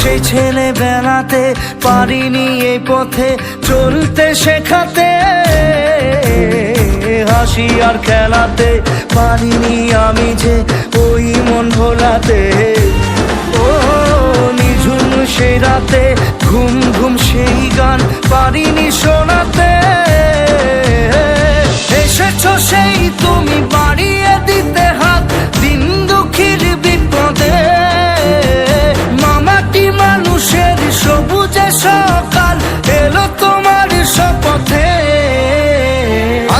সেই ছেলে বেলাতে পারিনি এই পথে চলতে শেখাতে। হাসি আর খেলাতে পারিনি আমি যে ওই মন ভোলাতে। ও, নিঝুম সেই রাতে, ঘুম ঘুম সেই গান পারিনি শোনাতে। এসেছ সেই